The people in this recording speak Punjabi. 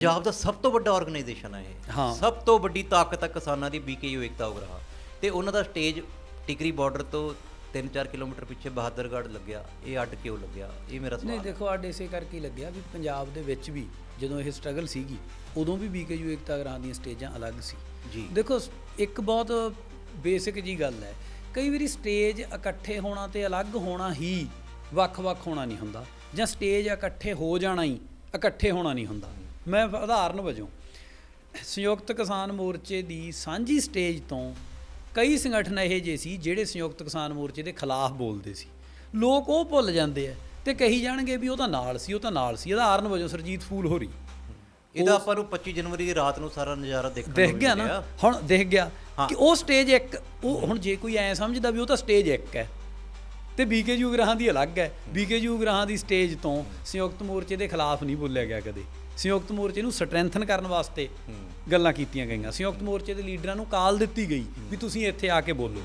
ਪੰਜਾਬ ਦਾ ਸਭ ਤੋਂ ਵੱਡਾ ਆਰਗੇਨਾਈਜੇਸ਼ਨ ਹੈ ਇਹ। ਹਾਂ। ਸਭ ਤੋਂ ਵੱਡੀ ਤਾਕਤ ਹੈ ਕਿਸਾਨਾਂ ਦੀ ਬੀਕੇਯੂ ਏਕਤਾ ਉਗਰਾਹ। ਤੇ ਉਹਨਾਂ ਦਾ ਸਟੇਜ ਟਿਕਰੀ ਬਾਰਡਰ ਤੋਂ 3-4 ਕਿਲੋਮੀਟਰ ਪਿੱਛੇ ਬਹਾਦਰਗੜ੍ਹ ਲੱਗਿਆ। ਇਹ ਅੱਡ ਕਿਉਂ ਲੱਗਿਆ? ਇਹ ਮੇਰਾ ਨਹੀਂ ਸਵਾਲ ਹੈ ਦੇਖੋ ਅੱਡ ਇਸੇ ਕਰਕੇ ਲੱਗਿਆ ਵੀ ਪੰਜਾਬ ਦੇ ਵਿੱਚ ਵੀ ਜਦੋਂ ਇਹ ਸਟਰਗਲ ਸੀਗੀ ਉਦੋਂ ਵੀ ਬੀਕੇਯੂ ਏਕਤਾ ਗ੍ਰਾਂ ਦੀਆਂ ਸਟੇਜਾਂ ਅਲੱਗ ਸੀ। ਜੀ। ਦੇਖੋ ਇੱਕ ਬਹੁਤ ਬੇਸਿਕ ਜੀ ਗੱਲ ਹੈ। ਕਈ ਵਾਰੀ ਸਟੇਜ ਇਕੱਠੇ ਹੋਣਾ ਤੇ ਅਲੱਗ ਹੋਣਾ ਹੀ ਵੱਖ-ਵੱਖ ਹੋਣਾ ਨਹੀਂ ਹੁੰਦਾ ਜਾਂ ਸਟੇਜ ਇਕੱਠੇ ਹੋ ਜਾਣਾ ਹੀ ਇਕੱਠੇ ਹੋਣਾ ਨਹੀਂ ਹੁੰਦਾ। ਮੈਂ ਉਦਾਹਰਨ ਵਜੋਂ ਸੰਯੁਕਤ ਕਿਸਾਨ ਮੋਰਚੇ ਦੀ ਸਾਂਝੀ ਸਟੇਜ ਤੋਂ ਕਈ ਸੰਗਠਨ ਇਹੋ ਜਿਹੇ ਸੀ ਜਿਹੜੇ ਸੰਯੁਕਤ ਕਿਸਾਨ ਮੋਰਚੇ ਦੇ ਖਿਲਾਫ ਬੋਲਦੇ ਸੀ ਲੋਕ ਉਹ ਭੁੱਲ ਜਾਂਦੇ ਆ ਤੇ ਕਹੀ ਜਾਣਗੇ ਵੀ ਉਹ ਤਾਂ ਨਾਲ ਸੀ ਉਹ ਤਾਂ ਨਾਲ ਸੀ ਉਦਾਹਰਨ ਵਜੋਂ ਸਰਜੀਤ ਫੂਲ ਹੋਰੀ ਇਹਦਾ ਆਪਾਂ ਨੂੰ 25 ਜਨਵਰੀ ਦੀ ਰਾਤ ਨੂੰ ਸਾਰਾ ਨਜ਼ਾਰਾ ਦੇਖਣ ਦਿਖ ਨੂੰ ਗਿਆ ਮਿਲਿਆ। ਨਾ ਹੁਣ ਦਿਖ ਗਿਆ। ਕਿ ਉਹ ਸਟੇਜ ਇੱਕ ਉਹ ਹੁਣ ਜੇ ਕੋਈ ਐ ਸਮਝਦਾ ਵੀ ਉਹ ਤਾਂ ਸਟੇਜ ਇੱਕ ਹੈ ਤੇ ਬੀਕੇਯੂ ਗ੍ਰਾਹਾਂ ਦੀ ਅਲੱਗ ਹੈ। ਬੀਕੇਯੂ ਗ੍ਰਾਹਾਂ ਦੀ ਸਟੇਜ ਤੋਂ ਸੰਯੁਕਤ ਮੋਰਚੇ ਦੇ ਖਿਲਾਫ ਨਹੀਂ ਬੋਲਿਆ ਗਿਆ ਕਦੇ। ਸੰਯੁਕਤ ਮੋਰਚੇ ਨੂੰ ਸਟਰੈਂਥਨ ਕਰਨ ਵਾਸਤੇ ਗੱਲਾਂ ਕੀਤੀਆਂ ਗਈਆਂ। ਸੰਯੁਕਤ ਮੋਰਚੇ ਦੇ ਲੀਡਰਾਂ ਨੂੰ ਕਾਲ ਦਿੱਤੀ ਗਈ ਵੀ ਤੁਸੀਂ ਇੱਥੇ ਆ ਕੇ ਬੋਲੋ।